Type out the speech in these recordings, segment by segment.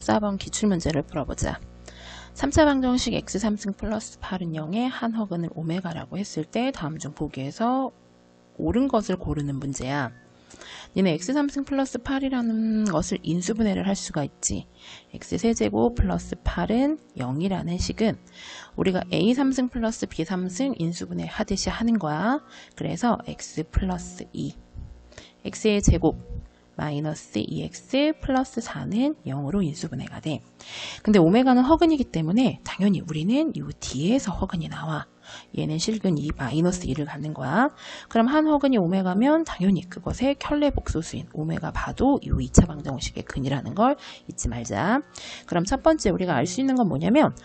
14번 기출문제를 풀어보자. 3차 방정식 x3승 플러스 8은 0에 한 허근을 오메가라고 했을 때 다음 중 보기에서 옳은 것을 고르는 문제야. 니네 x3승 플러스 8이라는 것을 인수분해를 할 수가 있지. x세제곱 플러스 8은 0이라는 식은 우리가 a3승 플러스 b3승 인수분해 하듯이 하는 거야. 그래서 x 플러스 2 x의 제곱 마이너스 2x 플러스 4는 0으로 인수분해가 돼. 근데 오메가는 허근이기 때문에 당연히 우리는 이 뒤에서 허근이 나와. 얘는 실근 2 마이너스 2를 갖는 거야. 그럼 한 허근이 오메가면 당연히 그것의 켤레 복소수인 오메가 봐도 이 2차 방정식의 근이라는 걸 잊지 말자. 그럼 첫 번째 우리가 알 수 있는 건 뭐냐면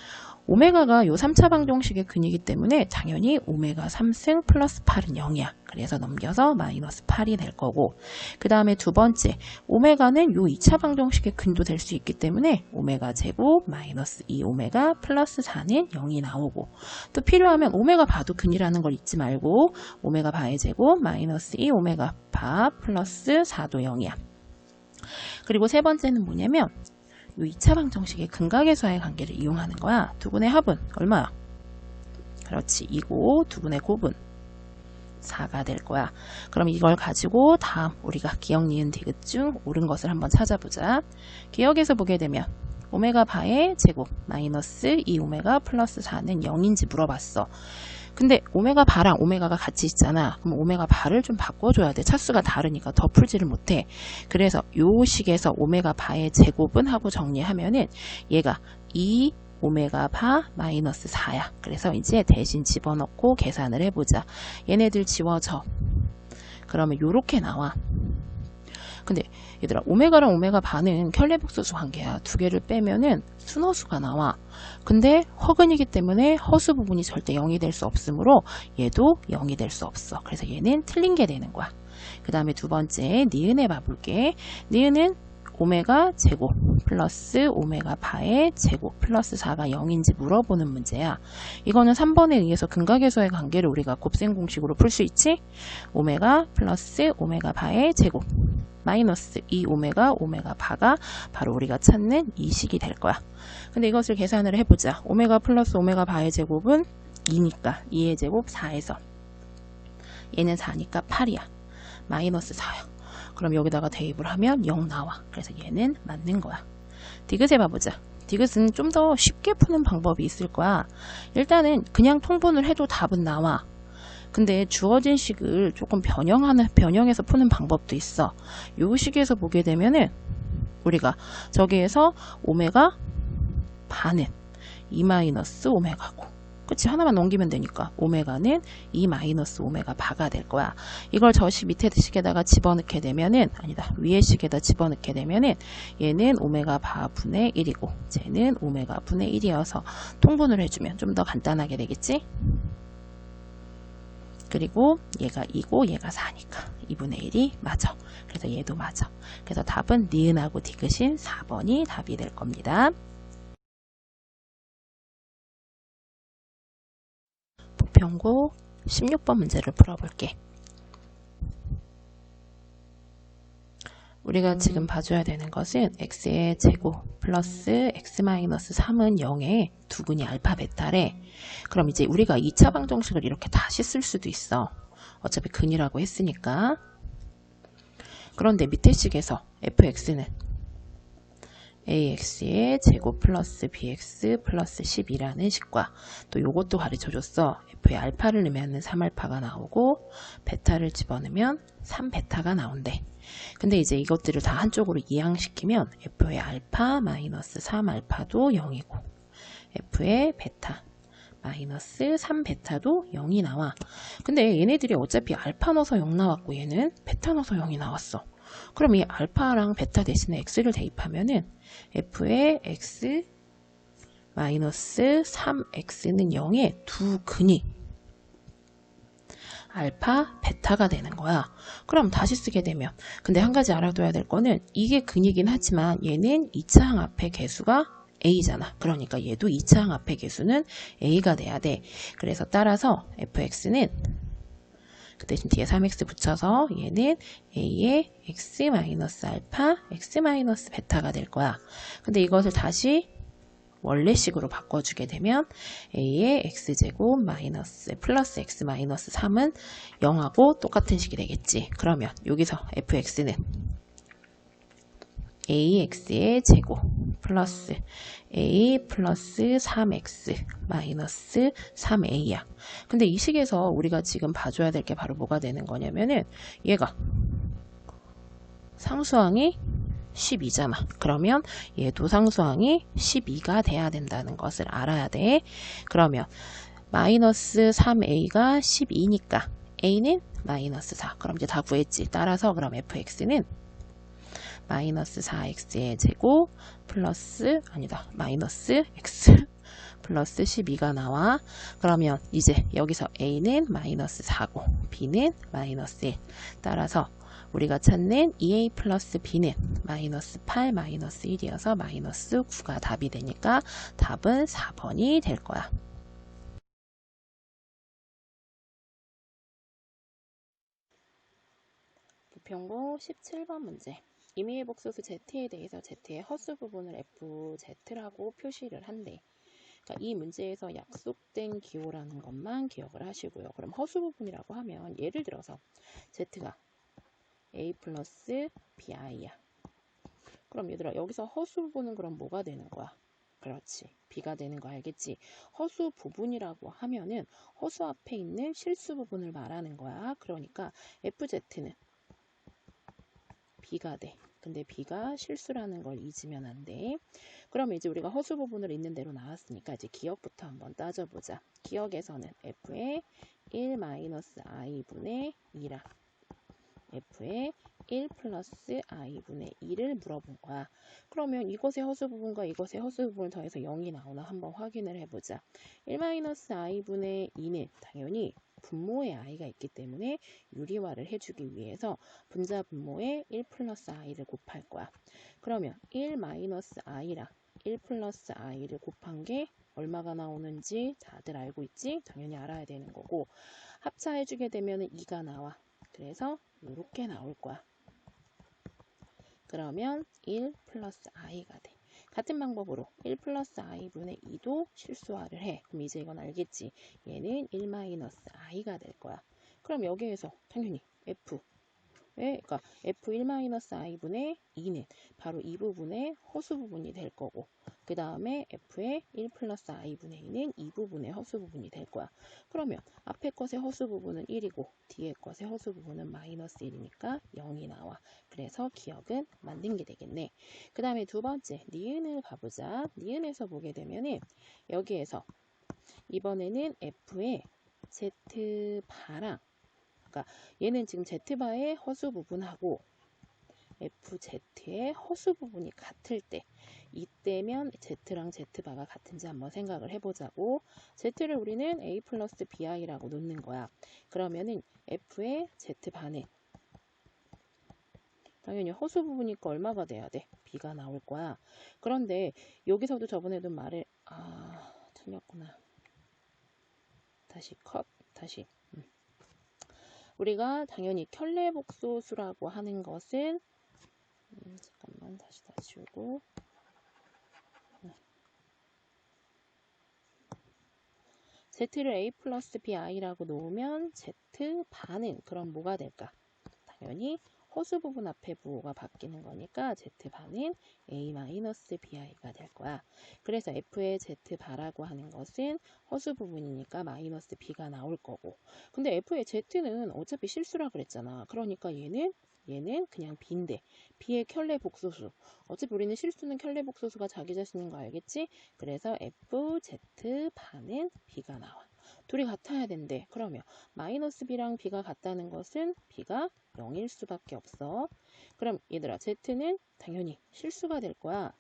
오메가가 요 3차 방정식의 근이기 때문에 당연히 오메가 3승 플러스 8은 0이야. 그래서 넘겨서 마이너스 8이 될 거고 그 다음에 두 번째 오메가는 요 2차 방정식의 근도 될 수 있기 때문에 오메가 제곱 마이너스 2 오메가 플러스 4는 0이 나오고 또 필요하면 오메가 바도 근이라는 걸 잊지 말고 오메가 바의 제곱 마이너스 2 오메가 바 플러스 4도 0이야. 그리고 세 번째는 뭐냐면 이 2차 방 정식의 근각에서의 관계를 이용하는 거야. 두분의 합은 얼마야? 그렇지. 2고 두분의 곱은 4가 될 거야. 그럼 이걸 가지고 다음 우리가 기억, 니은, 디귿 중 옳은 것을 한번 찾아보자. 기억에서 보게 되면 오메가 바의 제곱 마이너스 2 오메가 플러스 4는 0인지 물어봤어. 근데 오메가 바랑 오메가가 같이 있잖아. 그럼 오메가 바를 좀 바꿔줘야 돼. 차수가 다르니까 더 풀지를 못해. 그래서 요 식에서 오메가 바의 제곱은 하고 정리하면은 얘가 2 오메가 바 마이너스 4야. 그래서 이제 대신 집어넣고 계산을 해보자. 얘네들 지워져. 그러면 요렇게 나와. 근데 얘들아 오메가랑 오메가 반은 켤레복소수 관계야. 두 개를 빼면은 순허수가 나와. 근데 허근이기 때문에 허수 부분이 절대 0이 될 수 없으므로 얘도 0이 될 수 없어. 그래서 얘는 틀린 게 되는 거야. 그 다음에 두 번째 니은에 봐볼게. 니은은 오메가 제곱 플러스 오메가 바의 제곱 플러스 4가 0인지 물어보는 문제야. 이거는 3번에 의해서 근각에서의 관계를 우리가 곱셈 공식으로 풀 수 있지? 오메가 플러스 오메가 바의 제곱 마이너스 2 오메가 오메가 바가 바로 우리가 찾는 이 식이 될 거야. 근데 이것을 계산을 해보자. 오메가 플러스 오메가 바의 제곱은 2니까 2의 제곱 4에서 얘는 4니까 8이야. 마이너스 4야. 그럼 여기다가 대입을 하면 0 나와. 그래서 얘는 맞는 거야. 디귿 해봐보자. 디귿은 좀 더 쉽게 푸는 방법이 있을 거야. 일단은 그냥 통분을 해도 답은 나와. 근데 주어진 식을 조금 변형하는 변형해서 푸는 방법도 있어. 요 식에서 보게 되면은 우리가 저기에서 오메가 반은 2 마이너스 오메가고 그치 하나만 넘기면 되니까 오메가는 2 마이너스 오메가 바가 될 거야. 이걸 저식 밑에 식에다가 집어넣게 되면은 아니다 위에 식에다 집어넣게 되면은 얘는 오메가 바 분의 1이고 쟤는 오메가 분의 1이어서 통분을 해주면 좀 더 간단하게 되겠지? 그리고 얘가 2고 얘가 4니까 2분의 1이 맞아. 그래서 얘도 맞아. 그래서 답은 니은하고 디귿인 4번이 답이 될 겁니다. 부평고 16번 문제를 풀어볼게. 우리가 지금 봐줘야 되는 것은 x의 제곱 플러스 x 마이너스 3은 0에 두근이 알파 베타래. 그럼 이제 우리가 2차 방정식을 이렇게 다시 쓸 수도 있어. 어차피 근이라고 했으니까. 그런데 밑에 식에서 fx는 ax의 제곱 플러스 bx 플러스 10이라는 식과 또 요것도 가르쳐줬어. f의 알파를 넣으면 3알파가 나오고 베타를 집어넣으면 3베타가 나온대. 근데 이제 이것들을 다 한쪽으로 이항시키면 f의 알파 마이너스 3알파도 0이고 f의 베타 마이너스 3베타도 0이 나와. 근데 얘네들이 어차피 알파 넣어서 0 나왔고 얘는 베타 넣어서 0이 나왔어. 그럼 이 알파랑 베타 대신에 x를 대입하면은 f의 x 마이너스 3x는 0의 두 근이 알파, 베타가 되는 거야. 그럼 다시 쓰게 되면 근데 한 가지 알아둬야 될 거는 이게 근이긴 하지만 얘는 2차항 앞에 개수가 a잖아. 그러니까 얘도 2차항 앞에 개수는 a가 돼야 돼. 그래서 따라서 fx는 그 대신 뒤에 3x 붙여서 얘는 a의 x 마이너스 알파, x 마이너스 베타가 될 거야. 근데 이것을 다시 원래식으로 바꿔주게 되면 a의 x제곱 마이너스 플러스 x 마이너스 3은 0하고 똑같은 식이 되겠지. 그러면 여기서 fx는 ax의 제곱 플러스 a 플러스 3x 마이너스 3a야. 근데 이 식에서 우리가 지금 봐줘야 될 게 바로 뭐가 되는 거냐면은 얘가 상수항이 12잖아. 그러면 얘도 상수항이 12가 돼야 된다는 것을 알아야 돼. 그러면 마이너스 3a가 12니까 a는 마이너스 4. 그럼 이제 다 구했지. 따라서 그럼 fx는 마이너스 4x의 제곱 플러스 아니다. 마이너스 x 플러스 12가 나와. 그러면 이제 여기서 a는 마이너스 4고 b는 마이너스 1. 따라서 우리가 찾는 2a 플러스 b는 마이너스 8 마이너스 1이어서 마이너스 9가 답이 되니까 답은 4번이 될 거야. 부평고 17번 문제. 임의의 복소수 z에 대해서 z의 허수 부분을 fz라고 표시를 한대. 그러니까 이 문제에서 약속된 기호라는 것만 기억을 하시고요. 그럼 허수 부분이라고 하면 예를 들어서 z가 a 플러스 bi야. 그럼 얘들아 여기서 허수 부분은 그럼 뭐가 되는 거야? 그렇지. b가 되는 거 알겠지? 허수 부분이라고 하면은 허수 앞에 있는 실수 부분을 말하는 거야. 그러니까 fz는 b가 돼. 근데 b가 실수라는 걸 잊으면 안 돼. 그러면 이제 우리가 허수 부분을 있는 대로 나왔으니까 이제 기억부터 한번 따져보자. 기억에서는 f의 1-i분의 2랑 f의 1 플러스 i분의 2를 물어본 거야. 그러면 이것의 허수 부분과 이것의 허수 부분을 더해서 0이 나오나 한번 확인을 해보자. 1-i분의 2는 당연히 분모에 i가 있기 때문에 유리화를 해주기 위해서 분자 분모에 1 플러스 i를 곱할 거야. 그러면 1 마이너스 i랑 1 플러스 i를 곱한 게 얼마가 나오는지 다들 알고 있지? 당연히 알아야 되는 거고 합차해주게 되면 2가 나와. 그래서 이렇게 나올 거야. 그러면 1 플러스 i가 돼. 같은 방법으로 1 플러스 i분의 2도 실수화를 해. 그럼 이제 이건 알겠지? 얘는 1 마이너스 i가 될 거야. 그럼 여기에서 당연히 f 왜? 그러니까 f1-i분의 2는 바로 이 부분의 허수 부분이 될 거고 그 다음에 f의 1 플러스 i분의 2는 이 부분의 허수 부분이 될 거야. 그러면 앞에 것의 허수 부분은 1이고 뒤에 것의 허수 부분은 마이너스 1이니까 0이 나와. 그래서 기억은 만든 게 되겠네. 그 다음에 두 번째 니은을 봐보자. 니은에서 보게 되면은 여기에서 이번에는 f의 z바랑 그러니까 얘는 지금 z바의 허수 부분하고 fz의 허수 부분이 같을 때 이때면 z랑 z바가 같은지 한번 생각을 해보자고 z를 우리는 a 플러스 bi라고 놓는 거야. 그러면은 f의 z바는 당연히 허수 부분이니까 얼마가 돼야 돼? b가 나올 거야. 그런데 여기서도 저번에도 말을 아 틀렸구나. 다시 컷 다시 우리가 당연히 켤레복소수라고 하는 것은 음, 잠깐만 다시 다 지우고 네. z를 a 플러스 bi라고 놓으면 z 반은 그럼 뭐가 될까? 당연히 허수 부분 앞에 부호가 바뀌는 거니까 z반은 a-bi가 될 거야. 그래서 f의 z바라고 하는 것은 허수 부분이니까 마이너스 b가 나올 거고 근데 f의 z는 어차피 실수라 그랬잖아. 그러니까 얘는 얘는 그냥 b인데 b의 켤레 복소수 어차피 우리는 실수는 켤레 복소수가 자기 자신인 거 알겠지? 그래서 f, z 반은 b가 나와. 둘이 같아야 된대. 그러면 마이너스 b랑 b가 같다는 것은 b가 0일 수밖에 없어. 그럼 얘들아 z는 당연히 실수가 될 거야.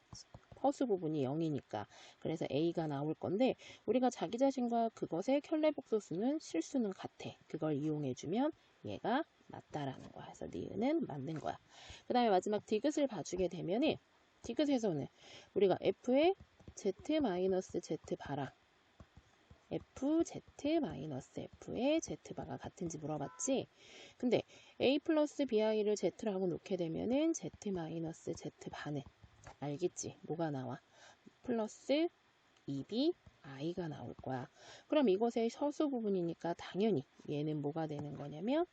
허수 부분이 0이니까. 그래서 a가 나올 건데 우리가 자기 자신과 그것의 켤레복소수는 실수는 같아. 그걸 이용해주면 얘가 맞다라는 거야. 그래서 니은은 맞는 거야. 그 다음에 마지막 디귿을 봐주게 되면 은 디귿에서는 우리가 f의 z-z 바라 f z 마이너스 f의 z바가 같은지 물어봤지? 근데 a 플러스 bi를 z라고 놓게 되면은 z 마이너스 z반은 알겠지? 뭐가 나와? 플러스 2b i가 나올 거야. 그럼 이것의 서수 부분이니까 당연히 얘는 뭐가 되는 거냐면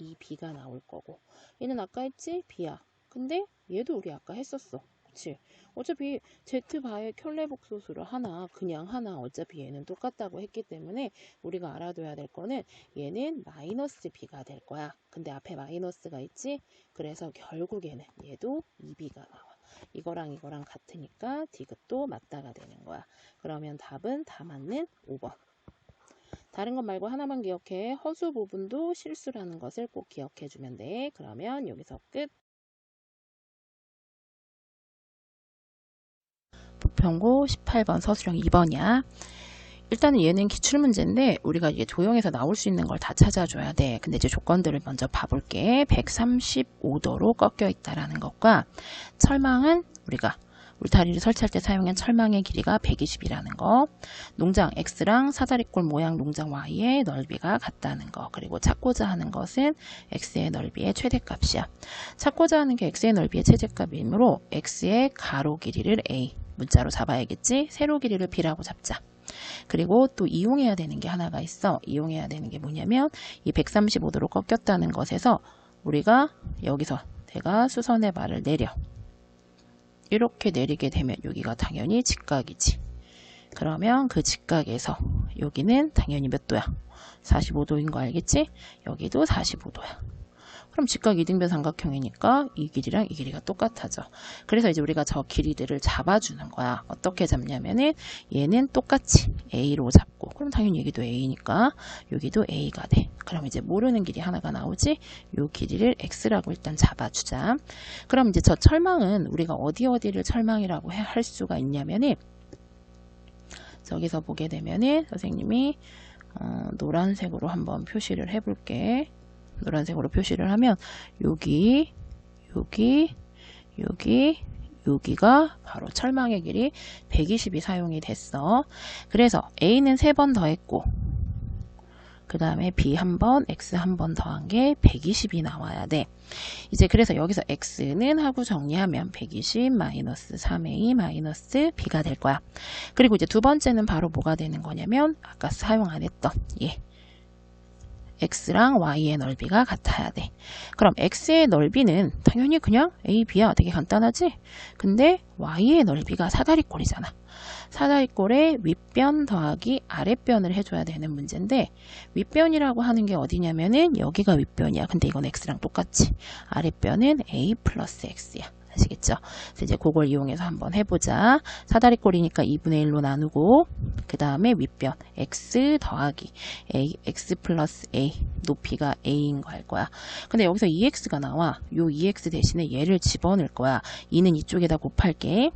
2b가 나올 거고 얘는 아까 했지? b야. 근데 얘도 우리 아까 했었어. 그치? 어차피 Z바의 켤레복소수를 하나 그냥 하나 어차피 얘는 똑같다고 했기 때문에 우리가 알아둬야 될 거는 얘는 마이너스 B가 될 거야. 근데 앞에 마이너스가 있지? 그래서 결국에는 얘도 2B가 나와. 이거랑 이거랑 같으니까 디귿도 맞다가 되는 거야. 그러면 답은 다 맞는 5번. 다른 것 말고 하나만 기억해. 허수 부분도 실수라는 것을 꼭 기억해 주면 돼. 그러면 여기서 끝. 부평고 18번 서술형 2번이야. 일단은 얘는 기출문제인데 우리가 이게 조형에서 나올 수 있는 걸 다 찾아줘야 돼. 근데 이제 조건들을 먼저 봐볼게. 135도로 꺾여 있다라는 것과 철망은 우리가 울타리를 설치할 때 사용한 철망의 길이가 120이라는 거, 농장 X랑 사다리꼴 모양 농장 Y의 넓이가 같다는 거, 그리고 찾고자 하는 것은 X의 넓이의 최대값이야. 찾고자 하는 게 X의 넓이의 최대값이므로 X의 가로 길이를 A, 문자로 잡아야겠지? 세로 길이를 B라고 잡자. 그리고 또 이용해야 되는 게 하나가 있어. 이용해야 되는 게 뭐냐면 이 135도로 꺾였다는 것에서 우리가 여기서 내가 수선의 발을 내려. 이렇게 내리게 되면 여기가 당연히 직각이지. 그러면 그 직각에서 여기는 당연히 몇 도야? 45도인 거 알겠지? 여기도 45도야. 그럼 직각 이등변 삼각형이니까 이 길이랑 이 길이가 똑같아져. 그래서 이제 우리가 저 길이들을 잡아주는 거야. 어떻게 잡냐면은 얘는 똑같이 A로 잡고 그럼 당연히 여기도 A니까 여기도 A가 돼. 그럼 이제 모르는 길이 하나가 나오지? 요 길이를 X라고 일단 잡아주자. 그럼 이제 저 철망은 우리가 어디 어디를 철망이라고 할 수가 있냐면은 저기서 보게 되면은 선생님이 어, 노란색으로 한번 표시를 해볼게. 노란색으로 표시를 하면 여기 여기 여기 여기가 바로 철망의 길이 120이 사용이 됐어. 그래서 A는 3번 더했고 그 다음에 B 한 번, X 한 번 더한 게 120이 나와야 돼. 이제 그래서 여기서 X는 하고 정리하면 120 마이너스 3A 마이너스 B가 될 거야. 그리고 이제 두 번째는 바로 뭐가 되는 거냐면 아까 사용 안 했던 예. X랑 y의 넓이가 같아야 돼. 그럼 x의 넓이는 당연히 그냥 a, b야. 되게 간단하지? 근데 y의 넓이가 사다리꼴이잖아. 사다리꼴에 윗변 더하기 아랫변을 해줘야 되는 문제인데 윗변이라고 하는 게 어디냐면은 여기가 윗변이야. 근데 이건 x랑 똑같지. 아랫변은 a 플러스 x야. 아시겠죠? 그래서 이제 그걸 이용해서 한번 해보자. 사다리꼴이니까 2분의 1로 나누고 그 다음에 윗변 x 더하기 a, x 플러스 a 높이가 a인 거 할 거야. 근데 여기서 2x가 나와. 요 2x 대신에 얘를 집어넣을 거야. 2는 이쪽에다 곱할게.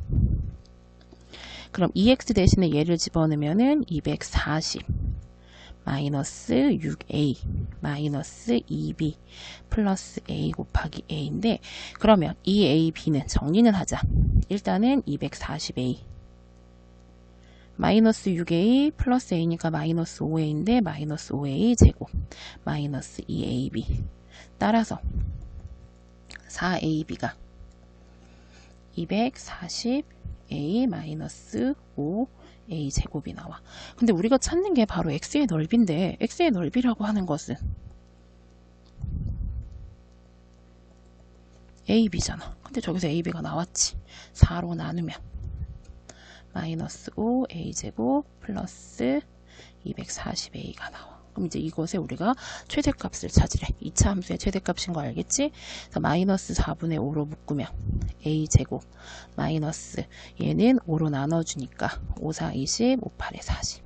그럼 2x 대신에 얘를 집어넣으면은 240 마이너스 6a 마이너스 2b 플러스 a 곱하기 a인데 그러면 이 a, b는 정리는 하자. 일단은 240a 마이너스 6a 플러스 a니까 마이너스 5a인데 마이너스 5a 제곱 마이너스 2ab 따라서 4ab가 240a 마이너스 5 a 제곱이 나와. 근데 우리가 찾는 게 바로 x의 넓이인데 x의 넓이라고 하는 것은 ab잖아. 근데 저기서 ab가 나왔지. 4로 나누면 마이너스 5 a 제곱 플러스 240a가 나와. 그럼 이제 이것에 우리가 최대값을 찾으래. 2차 함수의 최대값인 거 알겠지? 그래서 마이너스 4분의 5로 묶으면 a제곱 마이너스 얘는 5로 나눠주니까 5, 4, 20, 5, 8에 40.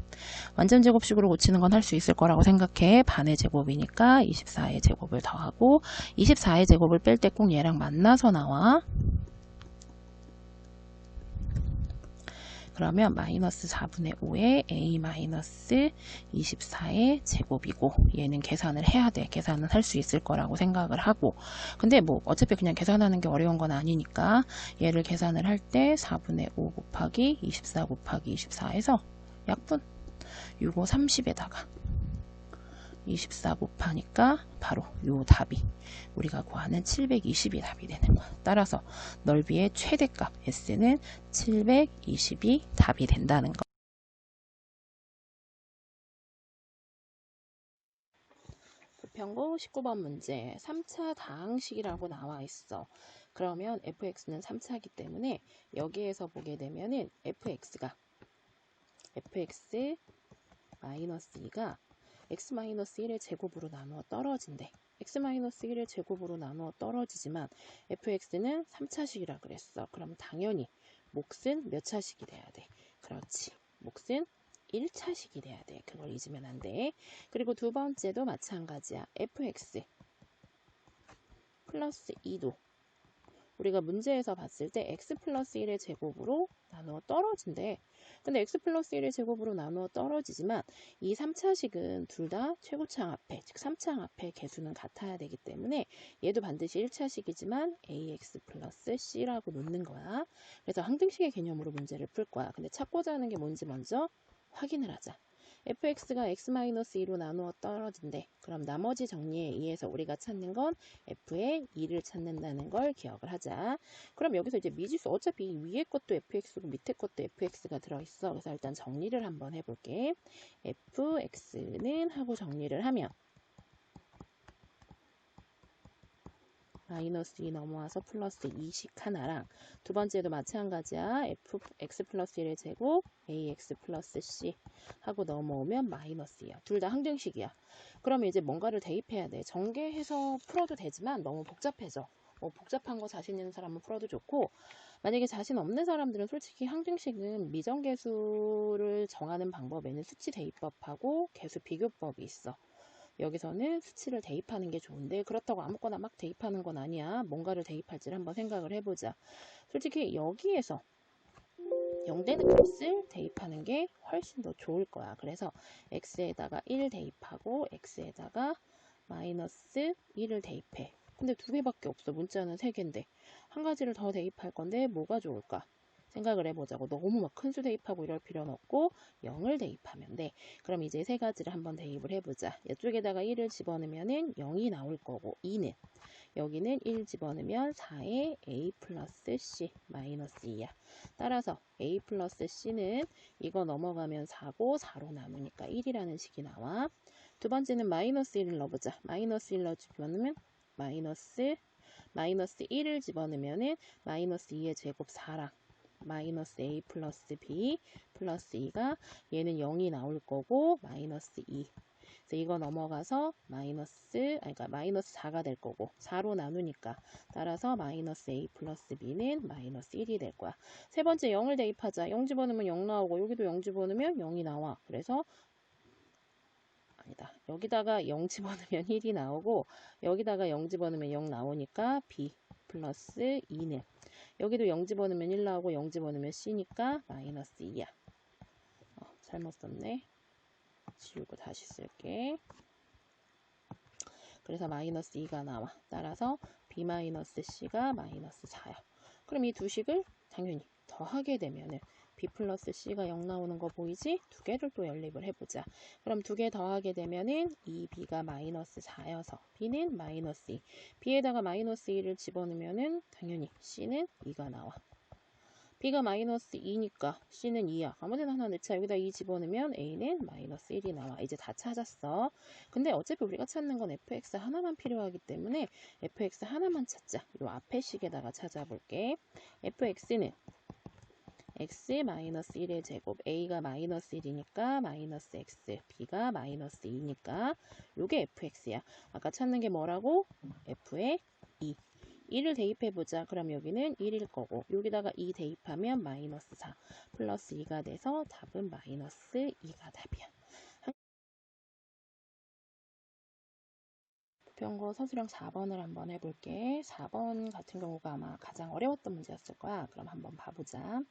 완전 제곱식으로 고치는 건 할 수 있을 거라고 생각해. 반의 제곱이니까 24의 제곱을 더하고 24의 제곱을 뺄 때 꼭 얘랑 만나서 나와. 그러면 마이너스 4분의 5에 a 마이너스 24의 제곱이고 얘는 계산을 해야 돼. 계산은 할 수 있을 거라고 생각을 하고 근데 뭐 어차피 그냥 계산하는 게 어려운 건 아니니까 얘를 계산을 할 때 4분의 5 곱하기 24 곱하기 24에서 약분 요거 30에다가 24 곱하니까 바로 요 답이 우리가 구하는 720이 답이 되는 거야. 따라서 넓이의 최대값 S는 720이 답이 된다는 거. 부평고 19번 문제 3차 다항식이라고 나와 있어. 그러면 fx는 3차이기 때문에 여기에서 보게 되면은 fx가 fx 마이너스 2가 x-1의 제곱으로 나누어 떨어진대. x-1의 제곱으로 나누어 떨어지지만 fx는 3차식이라 그랬어. 그럼 당연히 몫은 몇 차식이 돼야 돼? 그렇지. 몫은 1차식이 돼야 돼. 그걸 잊으면 안 돼. 그리고 두 번째도 마찬가지야. fx 플러스 2도 우리가 문제에서 봤을 때 x 플러스 1의 제곱으로 나누어 떨어진대. 근데 x 플러스 1의 제곱으로 나누어 떨어지지만 이 3차식은 둘 다 최고차항 앞에, 즉 3차항 앞에 개수는 같아야 되기 때문에 얘도 반드시 1차식이지만 ax 플러스 c라고 놓는 거야. 그래서 항등식의 개념으로 문제를 풀 거야. 근데 찾고자 하는 게 뭔지 먼저 확인을 하자. Fx가 x-2로 나누어 떨어진대. 그럼 나머지 정리에 의해서 우리가 찾는 건 f의 2를 찾는다는 걸 기억을 하자. 그럼 여기서 이제 미지수 어차피 위에 것도 fx고 밑에 것도 fx가 들어있어. 그래서 일단 정리를 한번 해볼게. fx는 하고 정리를 하면 마이너스 2 넘어와서 플러스 2식 하나랑 두 번째도 마찬가지야. f x 플러스 1의 제곱 ax 플러스 c 하고 넘어오면 마이너스 2야. 둘 다 항등식이야. 그러면 이제 뭔가를 대입해야 돼. 전개해서 풀어도 되지만 너무 복잡해져. 뭐 복잡한 거 자신 있는 사람은 풀어도 좋고 만약에 자신 없는 사람들은 솔직히 항등식은 미정계수를 정하는 방법에는 수치 대입법하고 계수 비교법이 있어. 여기서는 수치를 대입하는 게 좋은데 그렇다고 아무거나 막 대입하는 건 아니야. 뭔가를 대입할지를 한번 생각을 해보자. 솔직히 여기에서 0되는 값을 대입하는 게 훨씬 더 좋을 거야. 그래서 x에다가 1 대입하고 x에다가 마이너스 1을 대입해. 근데 두 개밖에 없어. 문자는 세 개인데. 한 가지를 더 대입할 건데 뭐가 좋을까? 생각을 해보자고 너무 막 큰 수 대입하고 이럴 필요는 없고 0을 대입하면 돼. 그럼 이제 세 가지를 한번 대입을 해보자. 이쪽에다가 1을 집어넣으면 0이 나올 거고 2는 여기는 1 집어넣으면 4에 a 플러스 c 마이너스 2야. 따라서 a 플러스 c는 이거 넘어가면 4고 4로 나누니까 1이라는 식이 나와. 두 번째는 마이너스 1을 넣어보자. 마이너스 1 넣어 집어넣으면 마이너스 마이너스 1을 집어넣으면 마이너스 2의 제곱 4랑 마이너스 a 플러스 b 플러스 2가 얘는 0이 나올 거고 마이너스 2 그래서 이거 넘어가서 마이너스 아니 그러니까 마이너스 4가 될 거고 4로 나누니까 따라서 마이너스 a 플러스 b는 마이너스 1이 될 거야. 세 번째 0을 대입하자. 0 집어넣으면 0 나오고 여기도 0 집어넣으면 0이 나와. 그래서 아니다. 여기다가 0 집어넣으면 1이 나오고 여기다가 0 집어넣으면 0 나오니까 b 플러스 2는 여기도 0 집어넣으면 1 나오고 0 집어넣으면 C니까 마이너스 2야. 어, 잘못 썼네. 지우고 다시 쓸게. 그래서 마이너스 2가 나와. 따라서 B 마이너스 C가 마이너스 4야. 그럼 이 두 식을 당연히 더하게 되면은 B 플러스 C가 0 나오는 거 보이지? 두 개를 또 연립을 해보자. 그럼 두 개 더하게 되면은 이 B가 마이너스 4여서 B는 마이너스 2. B에다가 마이너스 2를 집어넣으면은 당연히 C는 2가 나와. B가 마이너스 2니까 C는 2야. 아무데나 하나 넣자. 여기다 2 집어넣으면 A는 마이너스 1이 나와. 이제 다 찾았어. 근데 어차피 우리가 찾는 건 fx 하나만 필요하기 때문에 fx 하나만 찾자. 이 앞에 식에다가 찾아볼게. fx는 x 마이너스 1의 제곱 a가 마이너스 1이니까 마이너스 x b가 마이너스 2니까 요게 fx야. 아까 찾는 게 뭐라고? f의 2 2를 대입해보자. 그럼 여기는 1일 거고 여기다가 2 대입하면 마이너스 4 플러스 2가 돼서 답은 마이너스 2가 답이야 부평고 서술형 4번을 한번 해볼게. 4번 같은 경우가 아마 가장 어려웠던 문제였을 거야. 그럼 한번 봐보자.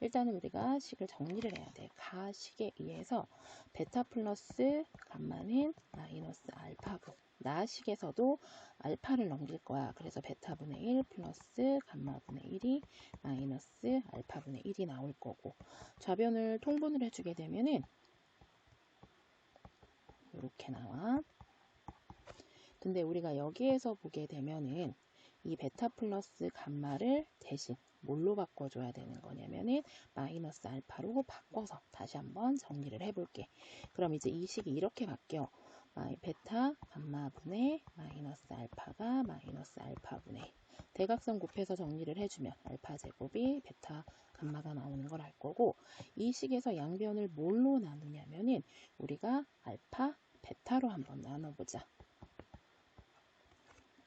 일단은 우리가 식을 정리를 해야 돼. 가식에 의해서 베타 플러스 감마는 마이너스 알파분. 나식에서도 알파를 넘길 거야. 그래서 베타분의 1 플러스 감마분의 1이 마이너스 알파분의 1이 나올 거고 좌변을 통분을 해주게 되면은 이렇게 나와. 근데 우리가 여기에서 보게 되면은 이 베타 플러스 감마를 대신 뭘로 바꿔줘야 되는 거냐면은 마이너스 알파로 바꿔서 다시 한번 정리를 해볼게. 그럼 이제 이 식이 이렇게 바뀌어. 마이 베타 감마분의 마이너스 알파가 마이너스 알파분의 대각선 곱해서 정리를 해주면 알파 제곱이 베타 감마가 나오는 걸 알 거고 이 식에서 양변을 뭘로 나누냐면은 우리가 알파 베타로 한번 나눠보자.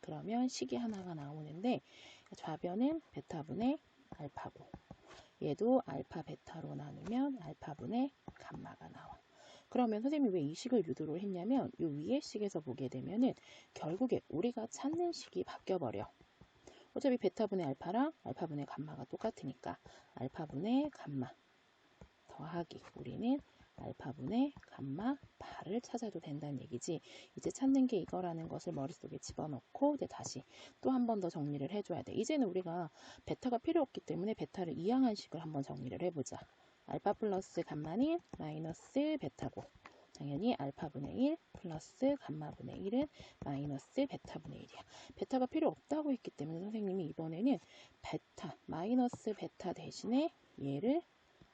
그러면 식이 하나가 나오는데 좌변은 베타분의 알파고 얘도 알파 베타로 나누면 알파분의 감마가 나와. 그러면 선생님이 왜 이 식을 유도를 했냐면 이 위에 식에서 보게 되면은 결국에 우리가 찾는 식이 바뀌어 버려. 어차피 베타분의 알파랑 알파분의 감마가 똑같으니까 알파분의 감마 더하기 우리는 알파분의 감마 바를 찾아도 된다는 얘기지. 이제 찾는 게 이거라는 것을 머릿속에 집어넣고 이제 다시 또 한 번 더 정리를 해줘야 돼. 이제는 우리가 베타가 필요 없기 때문에 베타를 이항한 식을 한번 정리를 해보자. 알파 플러스 감마는 마이너스 베타고 당연히 알파분의 1 플러스 감마분의 1은 마이너스 베타분의 1이야. 베타가 필요 없다고 했기 때문에 선생님이 이번에는 베타, 마이너스 베타 대신에 얘를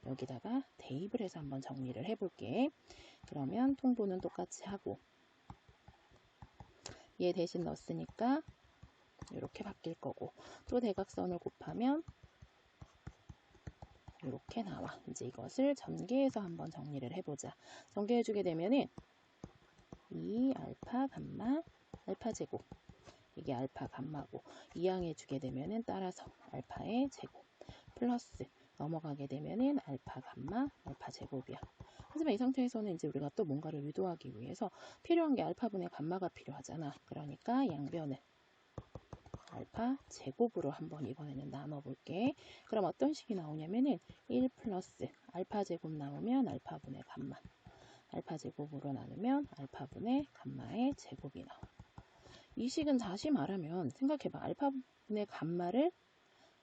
여기다가 대입을 해서 한번 정리를 해볼게. 그러면 통분은 똑같이 하고 얘 대신 넣었으니까 이렇게 바뀔 거고 또 대각선을 곱하면 이렇게 나와. 이제 이것을 전개해서 한번 정리를 해보자. 전개해주게 되면은 이 알파 감마 알파 제곱 이게 알파 감마고 이항해주게 되면은 따라서 알파의 제곱 플러스 넘어가게 되면은 알파 감마 알파 제곱이야. 하지만 이 상태에서는 이제 우리가 또 뭔가를 유도하기 위해서 필요한 게 알파분의 감마가 필요하잖아. 그러니까 양변을 알파 제곱으로 한번 이번에는 나눠볼게. 그럼 어떤 식이 나오냐면은 1 플러스 알파 제곱 나오면 알파분의 감마 알파 제곱으로 나누면 알파분의 감마의 제곱이 나와. 이 식은 다시 말하면 생각해봐. 알파분의 감마를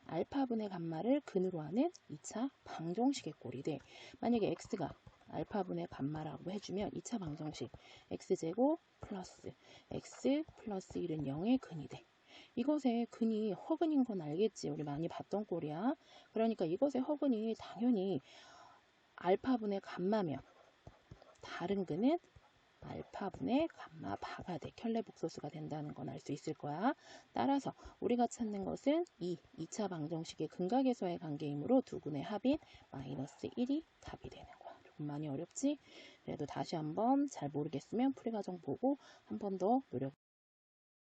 알파분의 감마를 근으로 하는 2차 방정식의 꼴이 돼. 만약에 x가 알파분의 감마라고 해주면 2차 방정식 x제곱 플러스 x 플러스 1은 0의 근이 돼. 이것의 근이 허근인 건 알겠지. 우리 많이 봤던 꼴이야. 그러니까 이것의 허근이 당연히 알파분의 감마면 다른 근은 알파분의 감마 바가 돼. 켤레 복소수가 된다는 건 알 수 있을 거야. 따라서 우리가 찾는 것은 2, 2차 방정식의 근각에서의 관계이므로 두 근의 합인 마이너스 1이 답이 되는 거야. 조금 많이 어렵지? 그래도 다시 한번 잘 모르겠으면 풀이 과정 보고 한 번 더 노력